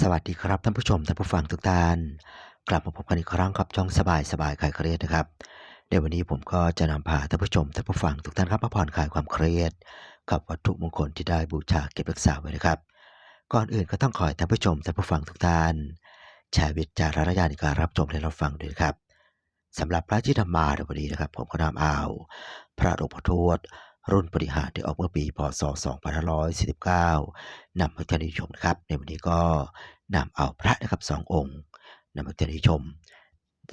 สวัสดีครับท่านผู้ชมท่านผู้ฟังทุกท่าน กลับมาพบกันอีกครั้งกับช่องสบายสบายคลายเครียดนะครับในวันนี้ผมก็จะนำพาท่านผู้ชมท่านผู้ฟังทุกท่านครับมาผ่อนคลายความเครียด กับวัตถุมงคลที่ได้บูชาเก็บรักษาไว้นะครับ ก่อนอื่นก็ต้องขอให้ท่านผู้ชมท่านผู้ฟังทุกท่านใช้วิจารณญาณในการรับชมและรับฟังด้วยครับสำหรับพระที่ธรรมาในวันนี้นะครับ ผมก็นำเอาพระหลวงพ่อทวด รุ่นปฏิหารที่ออกเมื่อปีพศ 2549นำมาท่านผู้ชมนะครับ ในวันนี้ก็นำเอาพระนะครับสององค์นำมาท่านผู้ชม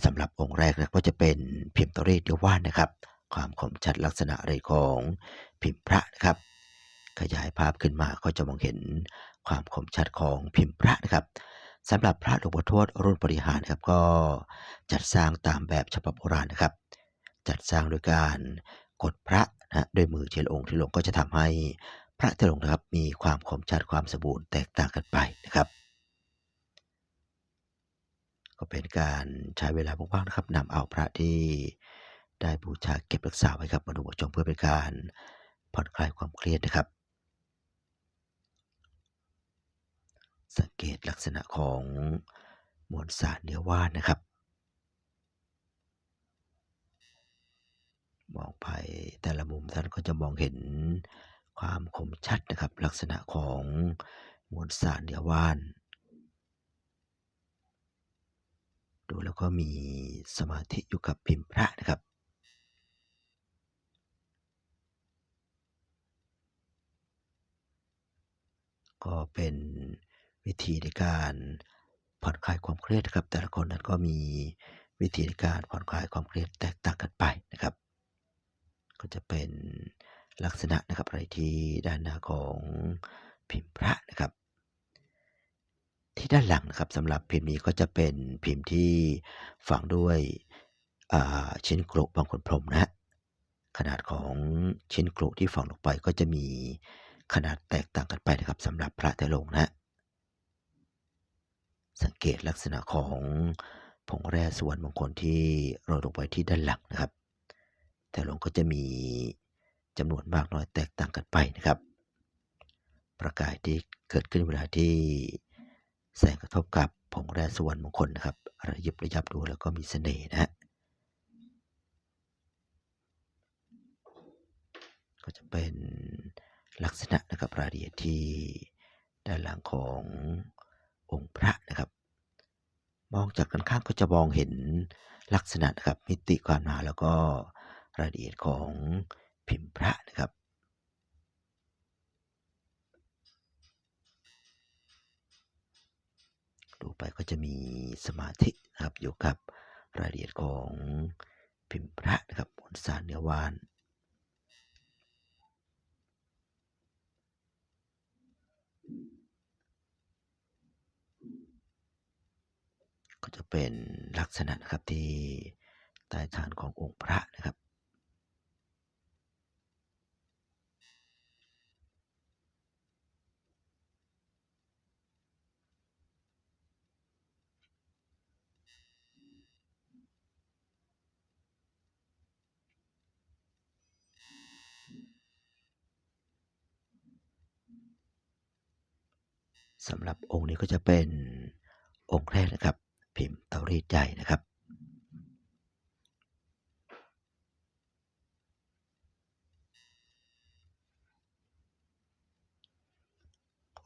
สำหรับองค์แรกนะก็จะเป็นพิมพ์ตรีเดียวว่านนะครับ ความคมชัดลักษณะอะไรของพิมพ์พระนะครับ ขยายภาพขึ้นมาก็จะมองเห็นความคมชัดของพิมพ์พระนะครับสำหรับพระหลวงพ่อทวดรุ่นปริหารครับก็จัดสร้างตามแบบฉบับโบราณนะครับ จัดสร้างโดยการ กดพระนะด้วยมือเทียนองค์ที่ลงก็จะทำให้พระทีลงนะครับมีความคมชัดความสมบูรณ์แตกต่างกันไปนะครับ ก็เป็นการใช้เวลาว่างๆนะครับนำเอาพระที่ได้บูชาเก็บรักษาไว้ครับมาดูชมเพื่อเป็นการผ่อนคลายความเครียดนะครับ สังเกตลักษณะของมวลสารเนื้อว่านนะครับ มองไปแต่ละมุมท่านก็จะมองเห็นความคมชัดนะครับ ลักษณะของมวลสารเนื้อว่าน ดูแล้วก็มีสมาธิอยู่กับพิมพ์พระนะครับก็เป็นวิธีในการผ่อนคลายความเครียดนะครับ แต่ละคนนั้นก็มีวิธีในการผ่อนคลายความเครียดแตกต่างกันไปนะครับ ก็จะเป็นลักษณะนะครับอะไรที่ด้านหน้าของพิมพ์พระนะครับ ที่ด้านหลังนะครับสำหรับพิมพ์นี้ก็จะเป็นพิมพ์ที่ฝังด้วยชิ้นกรุบางคนพรมนะฮะขนาดของชิ้นกรุที่ฝังลงไปก็จะมีขนาดแตกต่างกันไปนะครับสำหรับพระแต่ลงนะ สังเกตลักษณะของผงแร่สวนมงคลที่โรยลงไปที่ด้านหลังนะครับ แต่ลงก็จะมีจำนวนมากน้อยแตกต่างกันไปนะครับ ประกายที่เกิดขึ้นเวลาที่แสงกระทบกับผงแร่ส่วนมงคลนะครับระยิบระยับดูแล้วก็มีเสน่ห์นะฮะก็จะเป็นลักษณะนะครับรายละเอียดที่ด้านหลังขององค์พระนะครับ มองจากด้านข้างก็จะมองเห็นลักษณะนะครับมิติความหนาแล้วก็ รายละเอียดของพิมพ์พระนะครับดูไปก็จะมีสมาธินะครับอยู่กับรายละเอียดของพิมพ์พระนะครับบนสารเนื้อวาน ก็จะเป็นลักษณะนะครับที่ใต้ฐานขององค์พระนะครับ สำหรับองค์นี้ก็จะเป็นองค์แรกนะครับ พิมพ์เตารีดใหญ่นะครับ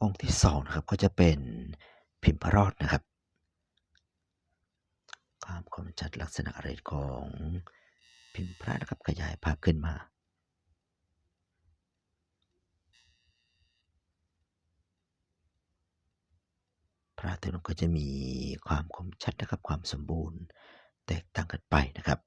องค์ที่สองนะครับก็จะเป็นพิมพ์พระรอดนะครับความคมชัดลักษณะอะไรของพิมพ์พระนะครับขยายภาพขึ้นมา พ ระแต่ละองก็จะมีความคมชัดนะครับความสมบูรณ์แตกต่างกันไปนะครับ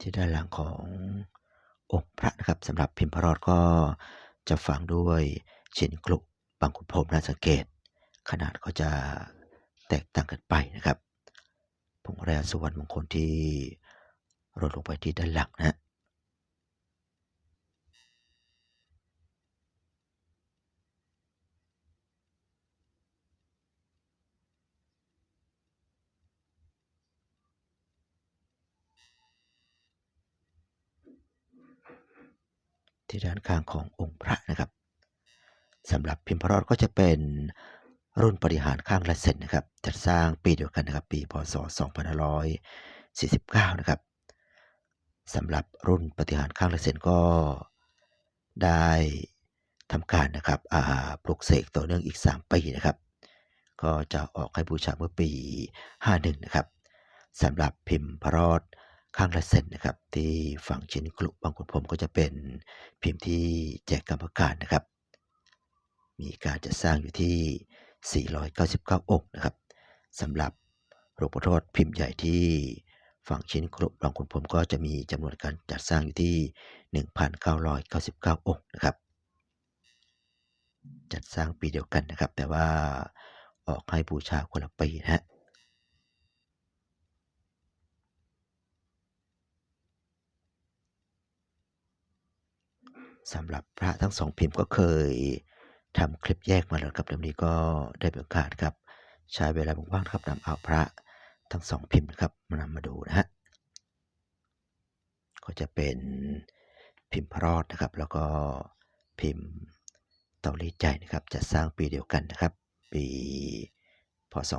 ที่ด้านหลังขององค์พระนะครับสำหรับพิมพ์พระรอดก็จะฝังด้วยชิ้นกลุบางขุนพรมนะสังเกต ขนาดก็จะแตกต่างกันไปนะครับผงแร่สวรรณมงคลที่รดลงไปที่ด้านหลังนะ ที่ด้านข้างขององค์พระนะครับสำหรับพิมพ์พระรอดก็จะเป็นรุ่นปริหารข้างละเซนนะครับ จัดสร้างปีเดียวกันนะครับ ปีพศ 2549 นะครับสำหรับรุ่นปฏิหารข้างละเซนก็ได้ทำการนะครับอ่าปลุกเสกต่อเนื่องอีก 3 ปีนะครับ ก็จะออกให้บูชาเมื่อปี 51 นะครับสำหรับพิมพ์พระรอด ข้างละเซนนะครับ ที่ฝั่งชิ้นกลุบางขุนพรมก็จะเป็นพิมพ์ที่แจกกรรมการนะครับ มีการจัดสร้างอยู่ที่ 499 องค์นะครับสำหรับหลวงพ่อทอดพิมพ์ใหญ่ที่ฝั่งชิ้นกรุบางขุนพรมก็จะมีจำนวนการจัดสร้างอยู่ที่ 1,999 องค์นะครับ จัดสร้างปีเดียวกันนะครับ แต่ว่าออกให้บูชาคนละปีนะฮะ สำหรับพระทั้งสองพิมพ์ก็เคยทำคลิปแยกมาแล้วครับเดี๋ยวนี้ก็ได้มีโอกาสครับ ใช้เวลาว่างๆครับนำเอาพระทั้งสองพิมพ์นะครับมานำมาดูนะฮะก็จะเป็นพิมพ์พรอดนะครับ แล้วก็พิมพ์เตาลีใจนะครับจะสร้างปีเดียวกันนะครับ ปีพศ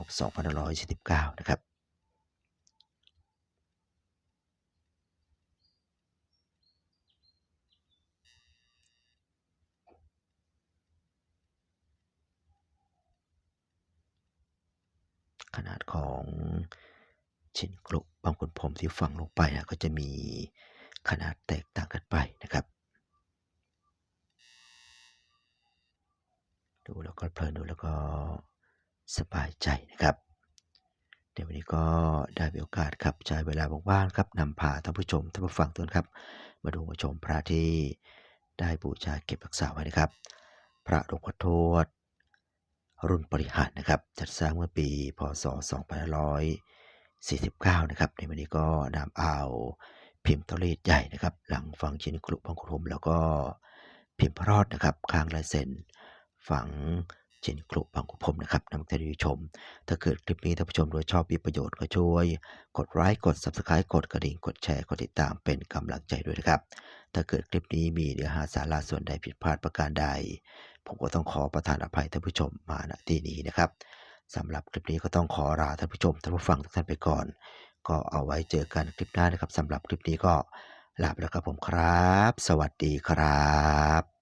2549นะครับ ขนาดของชิ้นกรุบางขุนพรมที่ฝังลงไปนะก็จะมีขนาดแตกต่างกันไปนะครับ ดูแล้วก็เพลินดูแล้วก็สบายใจนะครับเดี๋ยววันนี้ก็ได้มีโอกาสครับใช้เวลาว่างๆครับนำพาท่านผู้ชมท่านผู้ฟังทุกท่านครับ มาดูมาชมพระที่ได้บูชาเก็บรักษาไว้นะครับ พระหลวงพ่อทวด รุ่นปริหารนะครับ จัดสร้างเมื่อปีพศ 2549 นะครับ ในวันนี้ก็นำเอาพิมพ์ตเลดใหญ่นะครับ หลังฝังชิ้นกรุพังคุมแล้วก็พิมพ์พระรอดนะครับ ข้างลายเซ็นฝัง ชินกรุพังคุพรมนะครับนำท่านผู้ชม ถ้าเกิดคลิปนี้ท่านผู้ชมโดยชอบมีประโยชน์ก็ช่วย กดไลค์กด Subscribe กดกระดิ่ง กดแชร์ กดติดตามเป็นกำลังใจด้วยนะครับ ถ้าเกิดคลิปนี้มีเนื้อหาสาระส่วนใดผิดพลาดประการใด ผมก็ต้องขอประทานอภัยท่านผู้ชมมาณที่นี้นะครับสำหรับคลิปนี้ก็ต้องขอลาท่านผู้ชมท่านผู้ฟังทุกท่านไปก่อน ก็เอาไว้เจอกันคลิปหน้านะครับสำหรับคลิปนี้ก็ลาไปแล้วครับผมครับ สวัสดีครับ